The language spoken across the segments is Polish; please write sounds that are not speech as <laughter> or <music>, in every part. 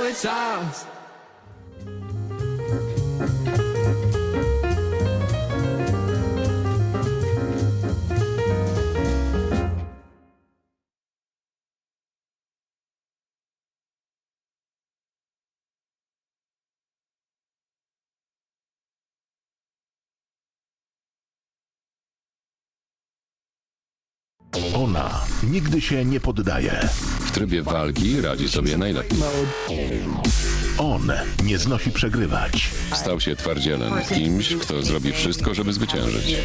know it's ours. Ona nigdy się nie poddaje. Trybie walki radzi sobie najlepiej. On nie znosi przegrywać. Stał się twardzielem, kimś, kto zrobi wszystko, żeby zwyciężyć.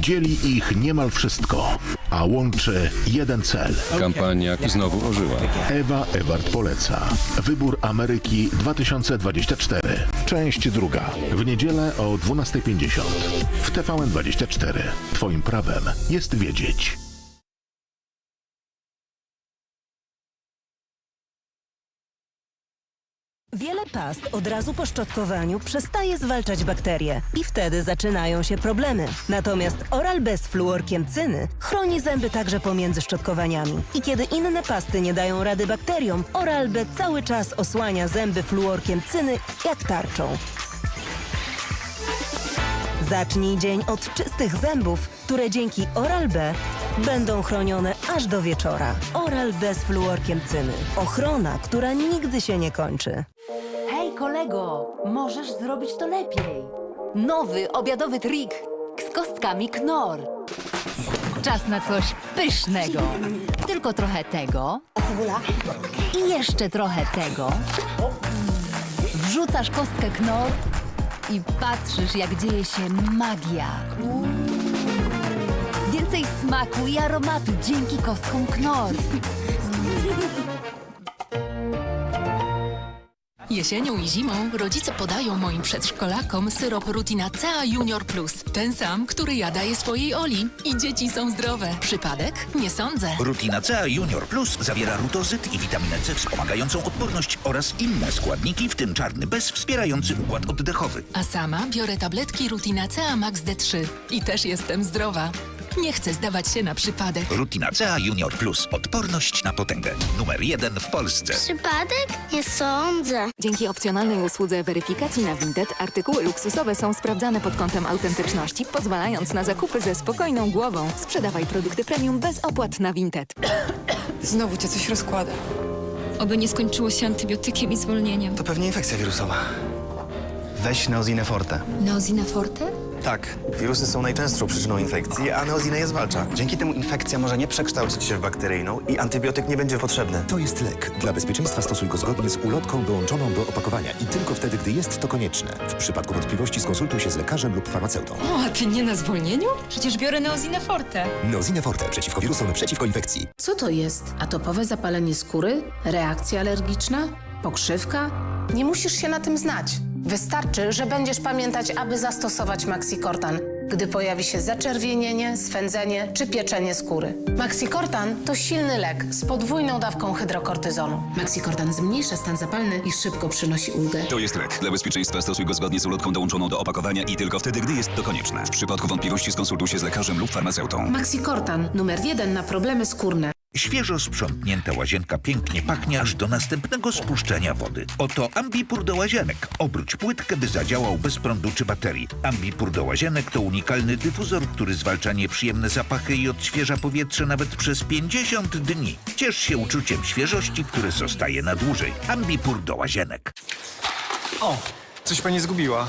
Dzieli ich niemal wszystko, a łączy jeden cel. Kampania znowu ożyła. Ewa Ewart poleca. Wybór Ameryki 2024. Część druga. W niedzielę o 12.50. W TVN24. Twoim prawem jest wiedzieć. Wiele past od razu po szczotkowaniu przestaje zwalczać bakterie i wtedy zaczynają się problemy. Natomiast Oral-B z fluorkiem cyny chroni zęby także pomiędzy szczotkowaniami. I kiedy inne pasty nie dają rady bakteriom, Oral-B cały czas osłania zęby fluorkiem cyny jak tarczą. Zacznij dzień od czystych zębów, które dzięki Oral-B będą chronione aż do wieczora. Oral-B z fluorkiem cyny. Ochrona, która nigdy się nie kończy. Kolego, możesz zrobić to lepiej. Nowy obiadowy trik z kostkami Knor. Czas na coś pysznego. Tylko trochę tego. I jeszcze trochę tego. Wrzucasz kostkę Knor i patrzysz, jak dzieje się magia. Więcej smaku i aromatu dzięki kostkom Knor. Jesienią i zimą rodzice podają moim przedszkolakom syrop Rutina CA Junior Plus. Ten sam, który ja daję swojej Oli. I dzieci są zdrowe. Przypadek? Nie sądzę. Rutina CA Junior Plus zawiera rutozyt i witaminę C wspomagającą odporność oraz inne składniki, w tym czarny bez wspierający układ oddechowy. A sama biorę tabletki Rutina CA Max D3. I też jestem zdrowa. Nie chcę zdawać się na przypadek. Rutina CA Junior Plus. Odporność na potęgę. Numer jeden w Polsce. Przypadek? Nie sądzę. Dzięki opcjonalnej usłudze weryfikacji na Vinted artykuły luksusowe są sprawdzane pod kątem autentyczności, pozwalając na zakupy ze spokojną głową. Sprzedawaj produkty premium bez opłat na Vinted. <coughs> Znowu cię coś rozkłada. Oby nie skończyło się antybiotykiem i zwolnieniem. To pewnie infekcja wirusowa. Weź Neozinę Forte. Neozina forte? Tak, wirusy są najczęstszą przyczyną infekcji, a neozinę je zwalcza. Dzięki temu infekcja może nie przekształcić się w bakteryjną i antybiotyk nie będzie potrzebny. To jest lek. Dla bezpieczeństwa stosuj go zgodnie z ulotką dołączoną do opakowania i tylko wtedy, gdy jest to konieczne. W przypadku wątpliwości skonsultuj się z lekarzem lub farmaceutą. O, a ty nie na zwolnieniu? Przecież biorę Neozinę forte. Neozine Forte przeciwko wirusom, przeciwko infekcji. Co to jest? Atopowe zapalenie skóry? Reakcja alergiczna? Pokrzywka? Nie musisz się na tym znać. Wystarczy, że będziesz pamiętać, aby zastosować Maxikortan, gdy pojawi się zaczerwienienie, swędzenie czy pieczenie skóry. Maxikortan to silny lek z podwójną dawką hydrokortyzonu. Maxikortan zmniejsza stan zapalny i szybko przynosi ulgę. To jest lek. Dla bezpieczeństwa stosuj go zgodnie z ulotką dołączoną do opakowania i tylko wtedy, gdy jest to konieczne. W przypadku wątpliwości skonsultuj się z lekarzem lub farmaceutą. Maxikortan, numer jeden na problemy skórne. Świeżo sprzątnięta łazienka pięknie pachnie aż do następnego spuszczenia wody. Oto Ambipur do łazienek. Obróć płytkę, by zadziałał bez prądu czy baterii. Ambipur do łazienek to unikalny dyfuzor, który zwalcza nieprzyjemne zapachy i odświeża powietrze nawet przez 50 dni. Ciesz się uczuciem świeżości, które zostaje na dłużej. Ambipur do łazienek. O, coś pani zgubiła.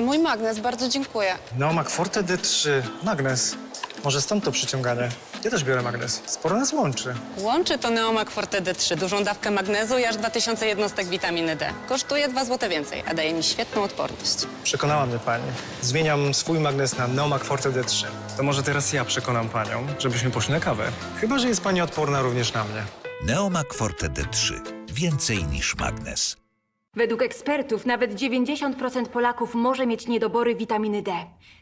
Mój magnes, bardzo dziękuję. Neomak Forte D3. Magnes. Może stąd to przyciąganie. Ja też biorę magnes. Sporo nas łączy. Łączy to Neomak Forte D3, dużą dawkę magnezu i aż 2000 jednostek witaminy D. Kosztuje 2 zł więcej, a daje mi świetną odporność. Przekonała mnie pani. Zmieniam swój magnes na Neomak Forte D3. To może teraz ja przekonam panią, żebyśmy poszli na kawę. Chyba, że jest pani odporna również na mnie. Neomak Forte D3. Więcej niż magnes. Według ekspertów nawet 90% Polaków może mieć niedobory witaminy D.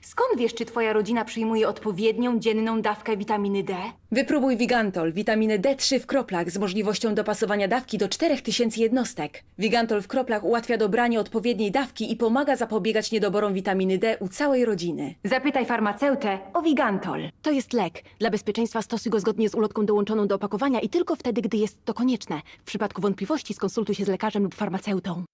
Skąd wiesz, czy twoja rodzina przyjmuje odpowiednią dzienną dawkę witaminy D? Wypróbuj Vigantol, witaminę D3 w kroplach z możliwością dopasowania dawki do 4000 jednostek. Vigantol w kroplach ułatwia dobranie odpowiedniej dawki i pomaga zapobiegać niedoborom witaminy D u całej rodziny. Zapytaj farmaceutę o Vigantol. To jest lek. Dla bezpieczeństwa stosuj go zgodnie z ulotką dołączoną do opakowania i tylko wtedy, gdy jest to konieczne. W przypadku wątpliwości skonsultuj się z lekarzem lub farmaceutą.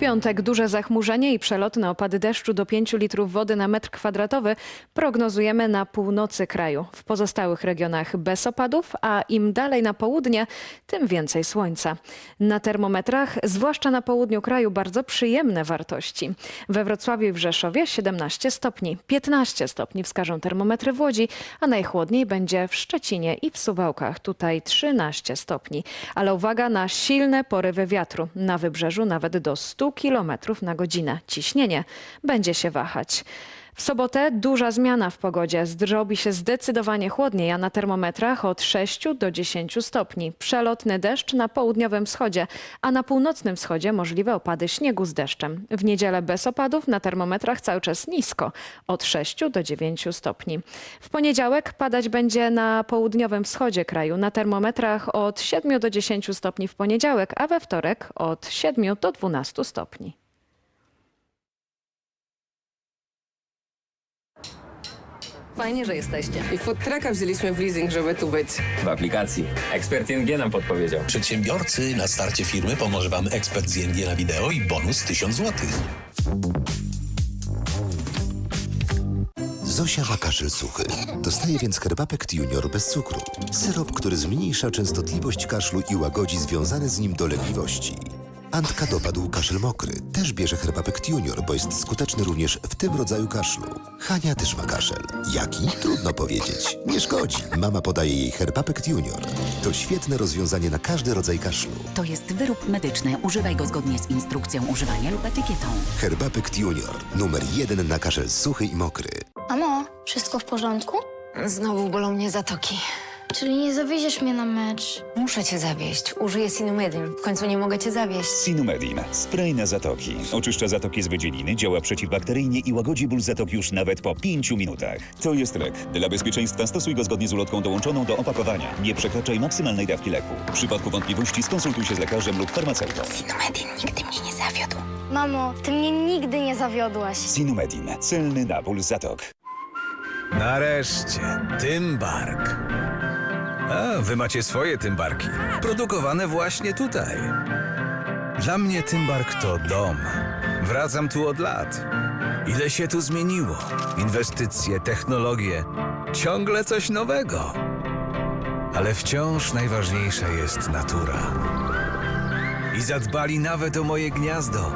Piątek duże zachmurzenie i przelotne opady deszczu do 5 litrów wody na metr kwadratowy prognozujemy na północy kraju. W pozostałych regionach bez opadów, a im dalej na południe, tym więcej słońca. Na termometrach, zwłaszcza na południu kraju, bardzo przyjemne wartości. We Wrocławiu i w Rzeszowie 17 stopni, 15 stopni wskażą termometry w Łodzi, a najchłodniej będzie w Szczecinie i w Suwałkach. Tutaj 13 stopni. Ale uwaga na silne porywy wiatru. Na wybrzeżu nawet do 100 km na godzinę. Ciśnienie będzie się wahać. W sobotę duża zmiana w pogodzie. Zrobi się zdecydowanie chłodniej, a na termometrach od 6 do 10 stopni. Przelotny deszcz na południowym wschodzie, a na północnym wschodzie możliwe opady śniegu z deszczem. W niedzielę bez opadów, na termometrach cały czas nisko, od 6 do 9 stopni. W poniedziałek padać będzie na południowym wschodzie kraju, na termometrach od 7 do 10 stopni w poniedziałek, a we wtorek od 7 do 12 stopni. Fajnie, że jesteście. I food trucka wzięliśmy w leasing, żeby tu być. W aplikacji. Ekspert ING nam podpowiedział. Przedsiębiorcy na starcie firmy pomoże Wam ekspert z ING na wideo i bonus 1000 zł. Zosia ma kaszel suchy. Dostaje więc Herbapekt Junior bez cukru. Syrop, który zmniejsza częstotliwość kaszlu i łagodzi związane z nim dolegliwości. Antka dopadł kaszel mokry. Też bierze Herbapekt Junior, bo jest skuteczny również w tym rodzaju kaszlu. Hania też ma kaszel. Jaki? Trudno powiedzieć. Nie szkodzi. Mama podaje jej Herbapekt Junior. To świetne rozwiązanie na każdy rodzaj kaszlu. To jest wyrób medyczny. Używaj go zgodnie z instrukcją używania lub etykietą. Herbapekt Junior. Numer jeden na kaszel suchy i mokry. Mamo, wszystko w porządku? Znowu bolą mnie zatoki. Czyli nie zawieziesz mnie na mecz? Muszę cię zawieść. Użyję Sinumedin. W końcu nie mogę cię zawieść. Sinumedin. Spray na zatoki. Oczyszcza zatoki z wydzieliny, działa przeciwbakteryjnie i łagodzi ból zatok już nawet po 5 minutach. To jest lek. Dla bezpieczeństwa stosuj go zgodnie z ulotką dołączoną do opakowania. Nie przekraczaj maksymalnej dawki leku. W przypadku wątpliwości skonsultuj się z lekarzem lub farmaceutą. Sinumedin nigdy mnie nie zawiódł. Mamo, ty mnie nigdy nie zawiodłaś. Sinumedin. Celny na ból zatok. Nareszcie, Tymbark. A, wy macie swoje Tymbarki. Produkowane właśnie tutaj. Dla mnie Tymbark to dom. Wracam tu od lat. Ile się tu zmieniło? Inwestycje, technologie. Ciągle coś nowego. Ale wciąż najważniejsza jest natura. I zadbali nawet o moje gniazdo.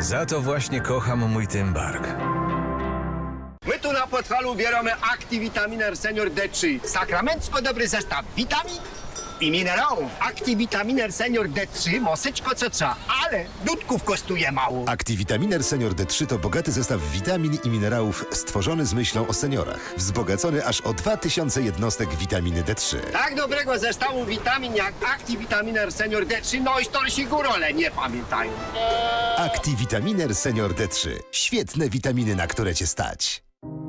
Za to właśnie kocham mój Tymbark. Na Podhalu bieramy Activitaminer Senior D3. Sakramencko dobry zestaw witamin i minerałów. Activitaminer Senior D3 mosyczko co trzeba, ale dudków kosztuje mało. Activitaminer Senior D3 to bogaty zestaw witamin i minerałów stworzony z myślą o seniorach. Wzbogacony aż o 2000 jednostek witaminy D3. Tak dobrego zestawu witamin jak Activitaminer Senior D3, no i storsi górole nie pamiętają. Activitaminer Senior D3. Świetne witaminy, na które cię stać.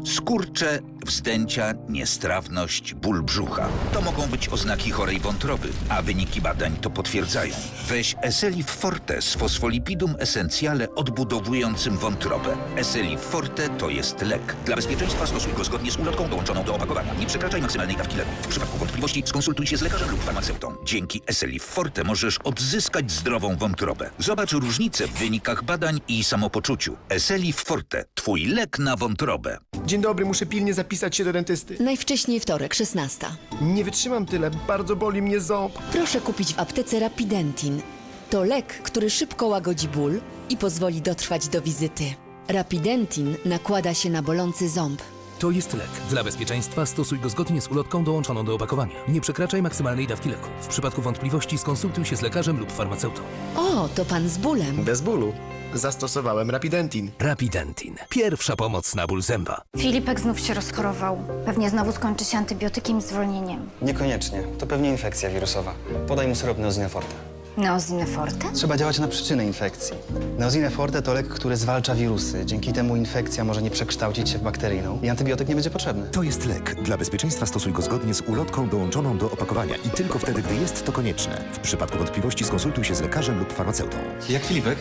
Skurcze, wzdęcia, niestrawność, ból brzucha. To mogą być oznaki chorej wątroby, a wyniki badań to potwierdzają. Weź Eselif Forte z fosfolipidum essentiale odbudowującym wątrobę. Eselif Forte to jest lek. Dla bezpieczeństwa stosuj go zgodnie z ulotką dołączoną do opakowania. Nie przekraczaj maksymalnej dawki leku. W przypadku wątpliwości skonsultuj się z lekarzem lub farmaceutą. Dzięki Eselif Forte możesz odzyskać zdrową wątrobę. Zobacz różnicę w wynikach badań i samopoczuciu. Eselif Forte. Twój lek na wątrobę. Dzień dobry, muszę pilnie zapisać się do dentysty. Najwcześniej wtorek, 16. Nie wytrzymam tyle, bardzo boli mnie ząb. Proszę kupić w aptece Rapidentin. To lek, który szybko łagodzi ból i pozwoli dotrwać do wizyty. Rapidentin nakłada się na bolący ząb. To jest lek. Dla bezpieczeństwa stosuj go zgodnie z ulotką dołączoną do opakowania. Nie przekraczaj maksymalnej dawki leku. W przypadku wątpliwości skonsultuj się z lekarzem lub farmaceutą. O, to pan z bólem. Bez bólu. Zastosowałem Rapidentin. Rapidentin. Pierwsza pomoc na ból zęba. Filipek znów się rozchorował. Pewnie znowu skończy się antybiotykiem i zwolnieniem. Niekoniecznie. To pewnie infekcja wirusowa. Podaj mu syrop Neozinę Forte. Neozine forte? Trzeba działać na przyczynę infekcji. Neozine forte to lek, który zwalcza wirusy. Dzięki temu infekcja może nie przekształcić się w bakteryjną i antybiotyk nie będzie potrzebny. To jest lek. Dla bezpieczeństwa stosuj go zgodnie z ulotką dołączoną do opakowania i tylko wtedy, gdy jest to konieczne. W przypadku wątpliwości skonsultuj się z lekarzem lub farmaceutą. Jak Filipek?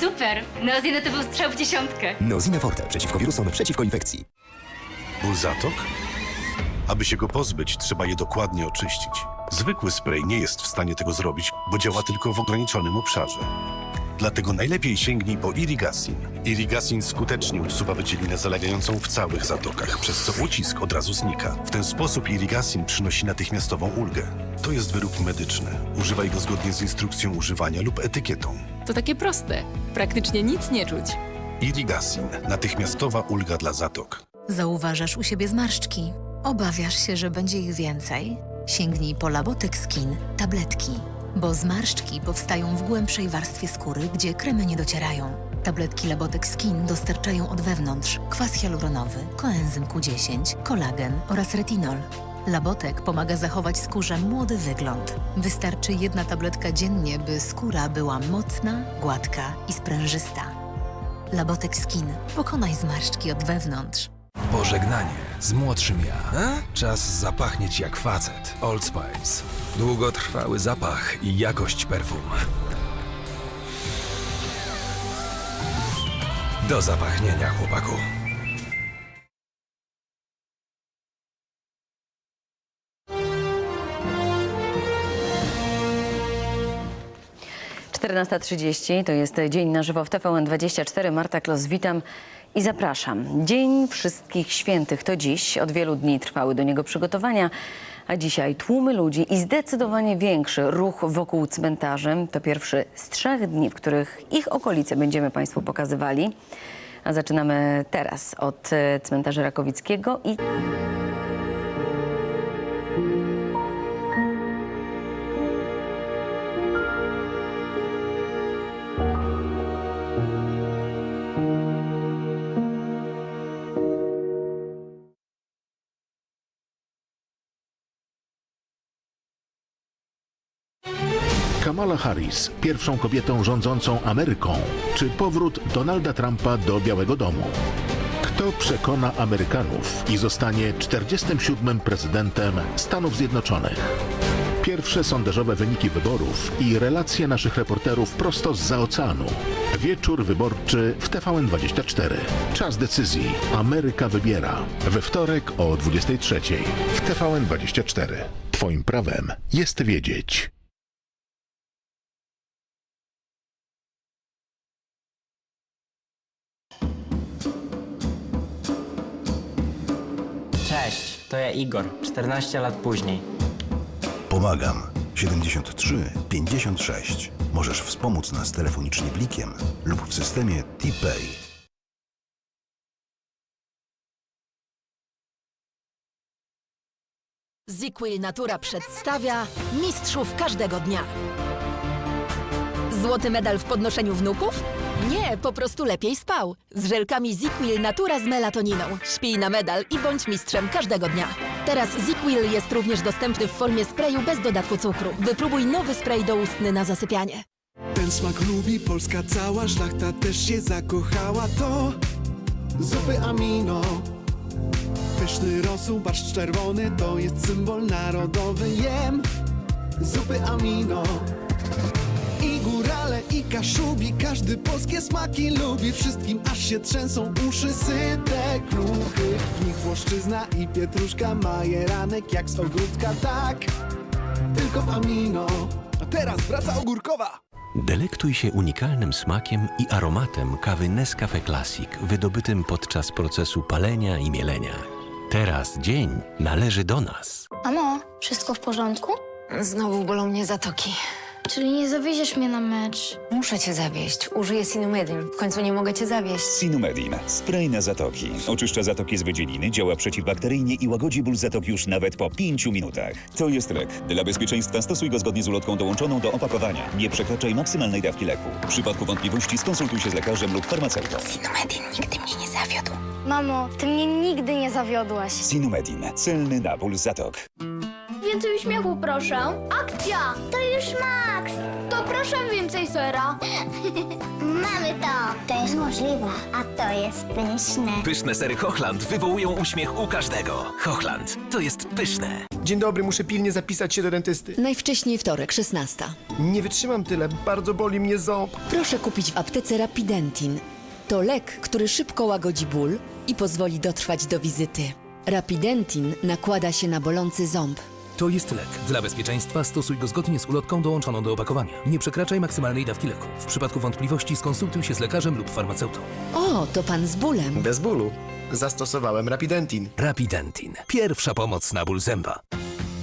Super! Neozine to był strzał w dziesiątkę. Neozine Forte. Przeciwko wirusom, przeciwko infekcji. Ból zatok? Aby się go pozbyć, trzeba je dokładnie oczyścić. Zwykły spray nie jest w stanie tego zrobić, bo działa tylko w ograniczonym obszarze. Dlatego najlepiej sięgnij po Irigasin. Irigasin skutecznie usuwa wydzielinę zalewającą w całych zatokach, przez co ucisk od razu znika. W ten sposób Irigasin przynosi natychmiastową ulgę. To jest wyrób medyczny. Używaj go zgodnie z instrukcją używania lub etykietą. To takie proste. Praktycznie nic nie czuć. Irigasin. Natychmiastowa ulga dla zatok. Zauważasz u siebie zmarszczki. Obawiasz się, że będzie ich więcej? Sięgnij po Labotek Skin tabletki, bo zmarszczki powstają w głębszej warstwie skóry, gdzie kremy nie docierają. Tabletki Labotek Skin dostarczają od wewnątrz kwas hialuronowy, koenzym Q10, kolagen oraz retinol. Labotek pomaga zachować skórze młody wygląd. Wystarczy jedna tabletka dziennie, by skóra była mocna, gładka i sprężysta. Labotek Skin. Pokonaj zmarszczki od wewnątrz. Pożegnanie z młodszym ja. Czas zapachnieć jak facet. Old Spice. Długotrwały zapach i jakość perfum. Do zapachnienia, chłopaku. Trzydzieści to jest dzień na żywo w TVN24. Marta Klos, witam i zapraszam. Dzień Wszystkich Świętych to dziś. Od wielu dni trwały do niego przygotowania, a dzisiaj tłumy ludzi i zdecydowanie większy ruch wokół cmentarzy. To pierwszy z trzech dni, w których ich okolice będziemy Państwu pokazywali. A zaczynamy teraz od e, cmentarza Rakowickiego i Kamala Harris, pierwszą kobietą rządzącą Ameryką, czy powrót Donalda Trumpa do Białego Domu? Kto przekona Amerykanów i zostanie 47. prezydentem Stanów Zjednoczonych? Pierwsze sondażowe wyniki wyborów i relacje naszych reporterów prosto z za oceanu. Wieczór wyborczy w TVN24. Czas decyzji. Ameryka wybiera. We wtorek o 23. w TVN24. Twoim prawem jest wiedzieć. To ja Igor, 14 lat później. Pomagam. 73 56. Możesz wspomóc nas telefonicznie blikiem lub w systemie T-Pay. Natura przedstawia Mistrzów każdego dnia. Złoty medal w podnoszeniu wnuków? Nie, po prostu lepiej spał. Z żelkami Ziquil Natura z melatoniną. Śpij na medal i bądź mistrzem każdego dnia. Teraz Ziquil jest również dostępny w formie sprayu bez dodatku cukru. Wypróbuj nowy spray doustny na zasypianie. Ten smak lubi Polska cała, szlachta też się zakochała. To zupy amino. Pyszny rosół, barszcz czerwony, to jest symbol narodowy. Jem zupy amino. Górale, i kaszubi, każdy polskie smaki lubi. Wszystkim aż się trzęsą uszy, syte kluchy. W nich włoszczyzna i pietruszka, majeranek jak z ogródka, tak. Tylko w amino. A teraz wraca ogórkowa. Delektuj się unikalnym smakiem i aromatem kawy Nescafe Classic, wydobytym podczas procesu palenia i mielenia. Teraz dzień należy do nas. Mamo, wszystko w porządku? Znowu bolą mnie zatoki. Czyli nie zawieziesz mnie na mecz? Muszę cię zawieść. Użyję Sinumedin. W końcu nie mogę cię zawieść. Sinumedin. Spray na zatoki. Oczyszcza zatoki z wydzieliny, działa przeciwbakteryjnie i łagodzi ból zatok już nawet po 5 minutach. To jest lek. Dla bezpieczeństwa stosuj go zgodnie z ulotką dołączoną do opakowania. Nie przekraczaj maksymalnej dawki leku. W przypadku wątpliwości skonsultuj się z lekarzem lub farmaceutą. Sinumedin nigdy mnie nie zawiódł. Mamo, ty mnie nigdy nie zawiodłaś. Sinumedin. Celny na ból zatok. Więcej uśmiechu, proszę. Akcja! To już Max! To proszę więcej sera. <laughs> Mamy to. To jest możliwe. A to jest pyszne. Pyszne sery Hochland wywołują uśmiech u każdego. Hochland, to jest pyszne. Dzień dobry, muszę pilnie zapisać się do dentysty. Najwcześniej wtorek, 16. Nie wytrzymam tyle, bardzo boli mnie ząb. Proszę kupić w aptece Rapidentin. To lek, który szybko łagodzi ból i pozwoli dotrwać do wizyty. Rapidentin nakłada się na bolący ząb. To jest lek. Dla bezpieczeństwa stosuj go zgodnie z ulotką dołączoną do opakowania. Nie przekraczaj maksymalnej dawki leku. W przypadku wątpliwości skonsultuj się z lekarzem lub farmaceutą. O, to pan z bólem. Bez bólu. Zastosowałem Rapidentin. Rapidentin. Pierwsza pomoc na ból zęba.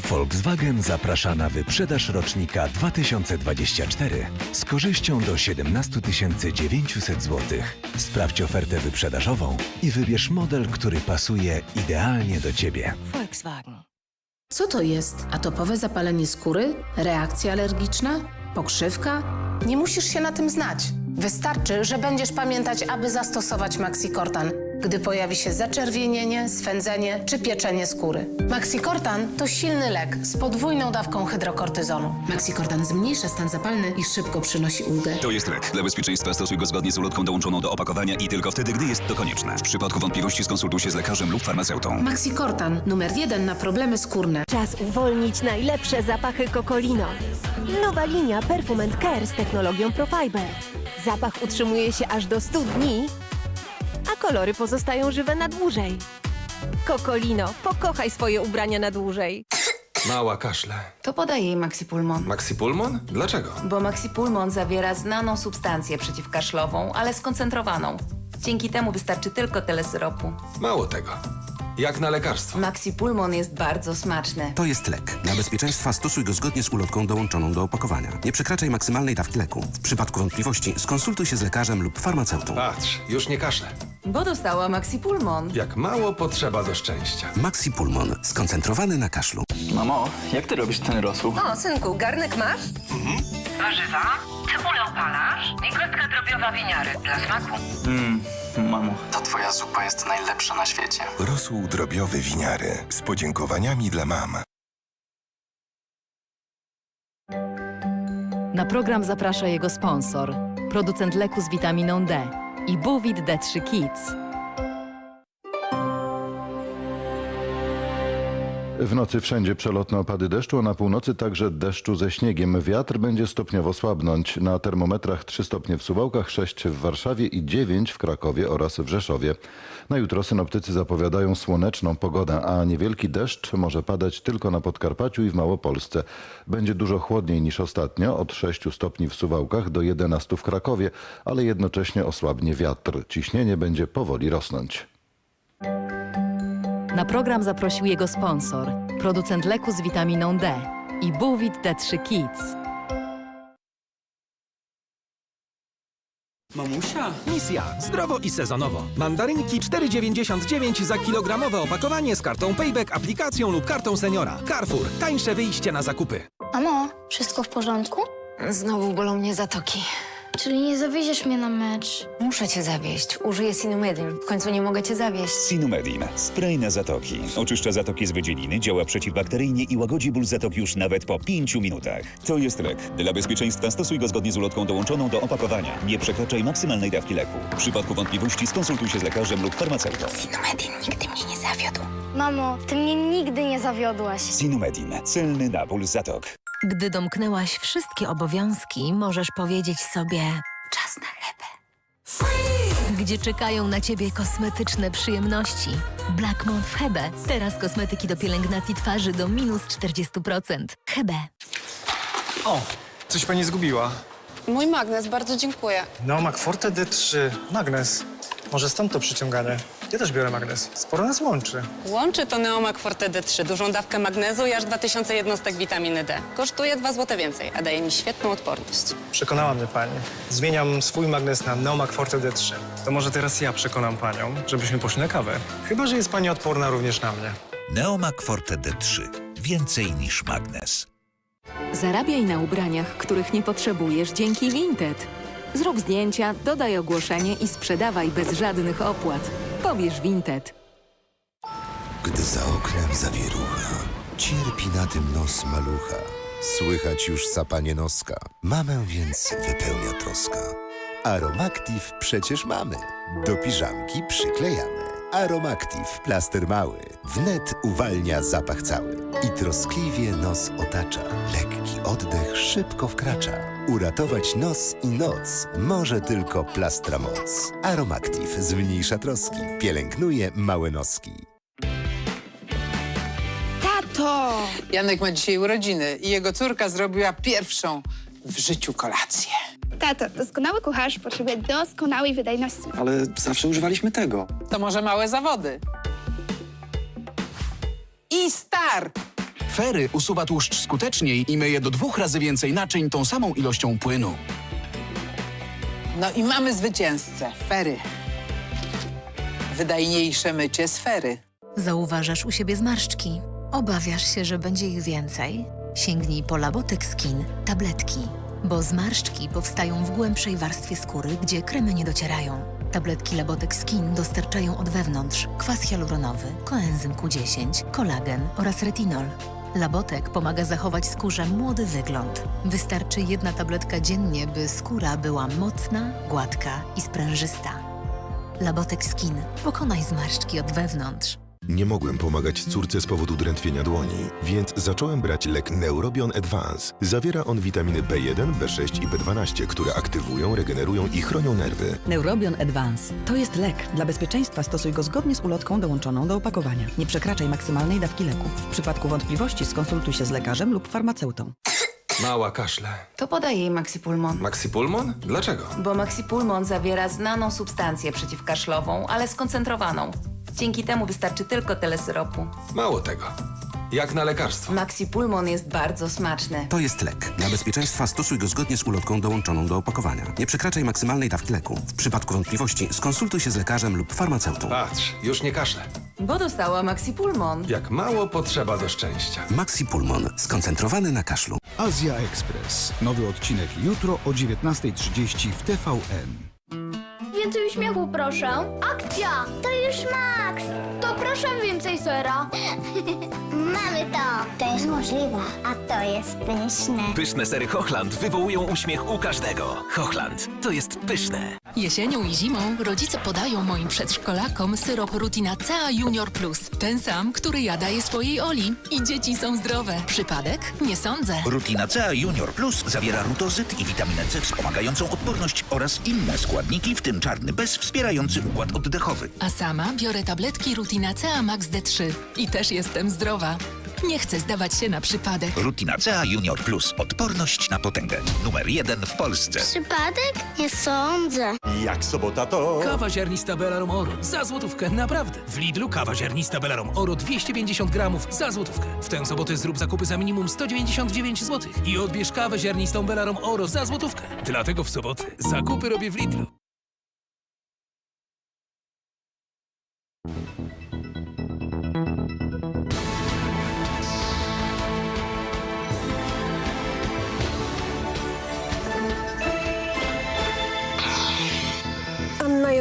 Volkswagen zaprasza na wyprzedaż rocznika 2024 z korzyścią do 17 900 zł. Sprawdź ofertę wyprzedażową i wybierz model, który pasuje idealnie do Ciebie. Volkswagen. Co to jest? Atopowe zapalenie skóry? Reakcja alergiczna? Pokrzywka? Nie musisz się na tym znać. Wystarczy, że będziesz pamiętać, aby zastosować Maxikortan, gdy pojawi się zaczerwienienie, swędzenie czy pieczenie skóry. Maxikortan to silny lek z podwójną dawką hydrokortyzonu. Maxikortan zmniejsza stan zapalny i szybko przynosi ulgę. To jest lek. Dla bezpieczeństwa stosuj go zgodnie z ulotką dołączoną do opakowania i tylko wtedy, gdy jest to konieczne. W przypadku wątpliwości skonsultuj się z lekarzem lub farmaceutą. Maxikortan numer jeden na problemy skórne. Czas uwolnić najlepsze zapachy Cocolino. Nowa linia Perfume Care z technologią Profiber. Zapach utrzymuje się aż do 100 dni, a kolory pozostają żywe na dłużej. Cocolino, pokochaj swoje ubrania na dłużej. Mała kaszle. To podaj jej Maxipulmon. Maxipulmon? Dlaczego? Bo Maxipulmon zawiera znaną substancję przeciwkaszlową, ale skoncentrowaną. Dzięki temu wystarczy tylko tyle syropu. Mało tego. Jak na lekarstwo. Maxipulmon jest bardzo smaczny. To jest lek. Dla bezpieczeństwa stosuj go zgodnie z ulotką dołączoną do opakowania. Nie przekraczaj maksymalnej dawki leku. W przypadku wątpliwości skonsultuj się z lekarzem lub farmaceutą. Patrz, już nie kaszle. Bo dostała Maxipulmon. Jak mało potrzeba do szczęścia. Maxi Pulmon. Skoncentrowany na kaszlu. Mamo, jak ty robisz ten rosół? O, synku, garnek masz? Warzywa, cebulę opalasz i kostka drobiowa winiary dla smaku. Mmm, mamo. Ta twoja zupa jest najlepsza na świecie. Rosół drobiowy winiary z podziękowaniami dla mam. Na program zaprasza jego sponsor, producent leku z witaminą D i Buvit D3 Kids. W nocy wszędzie przelotne opady deszczu, a na północy także deszczu ze śniegiem. Wiatr będzie stopniowo słabnąć. Na termometrach 3 stopnie w Suwałkach, 6 w Warszawie i 9 w Krakowie oraz w Rzeszowie. Na jutro synoptycy zapowiadają słoneczną pogodę, a niewielki deszcz może padać tylko na Podkarpaciu i w Małopolsce. Będzie dużo chłodniej niż ostatnio, od 6 stopni w Suwałkach do 11 w Krakowie, ale jednocześnie osłabnie wiatr. Ciśnienie będzie powoli rosnąć. Na program zaprosił jego sponsor, producent leku z witaminą D i Buvit D3 Kids. Mamusia? Misja. Zdrowo i sezonowo. Mandarynki 4,99 za kilogramowe opakowanie z kartą Payback, aplikacją lub kartą seniora. Carrefour. Tańsze wyjście na zakupy. Mamo, wszystko w porządku? Znowu bolą mnie zatoki. Czyli nie zawieziesz mnie na mecz? Muszę cię zawieźć. Użyję Sinumedin. W końcu nie mogę cię zawieźć. Sinumedin. Spray na zatoki. Oczyszcza zatoki z wydzieliny, działa przeciwbakteryjnie i łagodzi ból zatoki już nawet po 5 minutach. To jest lek. Dla bezpieczeństwa stosuj go zgodnie z ulotką dołączoną do opakowania. Nie przekraczaj maksymalnej dawki leku. W przypadku wątpliwości skonsultuj się z lekarzem lub farmaceutą. Sinumedin nigdy mnie nie zawiódł. Mamo, ty mnie nigdy nie zawiodłaś. Sinumedin. Celny na ból zatok. Gdy domknęłaś wszystkie obowiązki, możesz powiedzieć sobie czas na hebę. Gdzie czekają na ciebie kosmetyczne przyjemności. Black Month Hebe. Teraz kosmetyki do pielęgnacji twarzy do minus 40%. Hebe. O, coś pani zgubiła. Mój magnes, bardzo dziękuję. No, Macforte D3. Magnes. Może stąd to przyciąganie. Ja też biorę magnes. Sporo nas łączy. Łączy to Neomak Forte D3, dużą dawkę magnezu i aż 2000 jednostek witaminy D. Kosztuje 2 zł więcej, a daje mi świetną odporność. Przekonała mnie pani. Zmieniam swój magnes na Neomak Forte D3. To może teraz ja przekonam panią, żebyśmy poszli na kawę. Chyba, że jest pani odporna również na mnie. Neomak Forte D3. Więcej niż magnes. Zarabiaj na ubraniach, których nie potrzebujesz dzięki Vinted. Zrób zdjęcia, dodaj ogłoszenie i sprzedawaj bez żadnych opłat. Pobierz Vinted. Gdy za oknem zawierucha, Cierpi na tym nos malucha. Słychać już sapanie noska. Mamę więc wypełnia troska. Aromactive przecież mamy. Do piżamki przyklejamy. Aromactive, plaster mały. Wnet uwalnia zapach cały. I troskliwie nos otacza. Lekki oddech szybko wkracza. Uratować nos i noc może tylko plastra moc. Aromactive zmniejsza troski. Pielęgnuje małe noski. Tato! Janek ma dzisiaj urodziny i jego córka zrobiła pierwszą w życiu kolację. Tato, doskonały kucharz potrzebuje doskonałej wydajności. Ale zawsze używaliśmy tego. To może małe zawody. I start! Fery usuwa tłuszcz skuteczniej i myje do dwóch razy więcej naczyń tą samą ilością płynu. No i mamy zwycięzcę, Fery. Wydajniejsze mycie sfery. Zauważasz u siebie zmarszczki. Obawiasz się, że będzie ich więcej? Sięgnij po Labotek Skin tabletki. Bo zmarszczki powstają w głębszej warstwie skóry, gdzie kremy nie docierają. Tabletki Labotek Skin dostarczają od wewnątrz kwas hialuronowy, koenzym Q10, kolagen oraz retinol. Labotek pomaga zachować skórze młody wygląd. Wystarczy jedna tabletka dziennie, by skóra była mocna, gładka i sprężysta. Labotek Skin. Pokonaj zmarszczki od wewnątrz. Nie mogłem pomagać córce z powodu drętwienia dłoni, więc zacząłem brać lek Neurobion Advance. Zawiera on witaminy B1, B6 i B12, które aktywują, regenerują i chronią nerwy. Neurobion Advance to jest lek. Dla bezpieczeństwa stosuj go zgodnie z ulotką dołączoną do opakowania. Nie przekraczaj maksymalnej dawki leku. W przypadku wątpliwości skonsultuj się z lekarzem lub farmaceutą. Mała kaszle. To podaj jej Maxipulmon. Maxipulmon? Dlaczego? Bo Maxipulmon zawiera znaną substancję przeciwkaszlową, ale skoncentrowaną. Dzięki temu wystarczy tylko tyle syropu. Mało tego. Jak na lekarstwo. Maxipulmon jest bardzo smaczny. To jest lek. Dla bezpieczeństwa stosuj go zgodnie z ulotką dołączoną do opakowania. Nie przekraczaj maksymalnej dawki leku. W przypadku wątpliwości skonsultuj się z lekarzem lub farmaceutą. Patrz, już nie kaszle. Bo dostała Maxipulmon. Jak mało potrzeba do szczęścia. Maxi Pulmon. Skoncentrowany na kaszlu. Azja Express. Nowy odcinek jutro o 19.30 w TVN. Więcej uśmiechu, proszę. Akcja! To już Max! To proszę więcej sera. <laughs> Mamy to. To jest możliwe, a to jest pyszne. Pyszne sery Hochland wywołują uśmiech u każdego. Hochland, to jest pyszne. Jesienią i zimą rodzice podają moim przedszkolakom syrop Rutina CA Junior Plus. Ten sam, który ja daję swojej Oli. I dzieci są zdrowe. Przypadek? Nie sądzę. Rutina CA Junior Plus zawiera rutozyt i witaminę C wspomagającą odporność oraz inne składniki, w tym czarny bez wspierający układ oddechowy. A sama biorę tabletki Rutina CA Max D3. I też jestem zdrowa. Nie chcę zdawać się na przypadek. Rutina CA Junior Plus. Odporność na potęgę. Numer jeden w Polsce. Przypadek? Nie sądzę. Jak sobota to... Kawa ziarnista Belarum Oro. Za złotówkę, naprawdę. W Lidlu kawa ziarnista Belarum Oro 250 gramów za złotówkę. W tę sobotę zrób zakupy za minimum 199 zł. I odbierz kawę ziarnistą Belarum Oro za złotówkę. Dlatego w sobotę zakupy robię w Lidlu.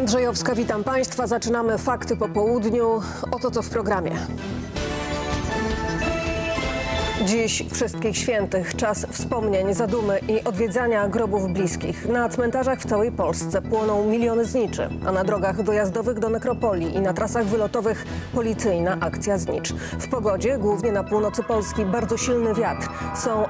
Jędrzejowska, witam Państwa. Zaczynamy fakty po południu. Oto co w programie. Dziś Wszystkich Świętych, czas wspomnień, zadumy i odwiedzania grobów bliskich. Na cmentarzach w całej Polsce płoną miliony zniczy, a na drogach dojazdowych do nekropolii i na trasach wylotowych policyjna akcja znicz. W pogodzie, głównie na północy Polski, bardzo silny wiatr. Są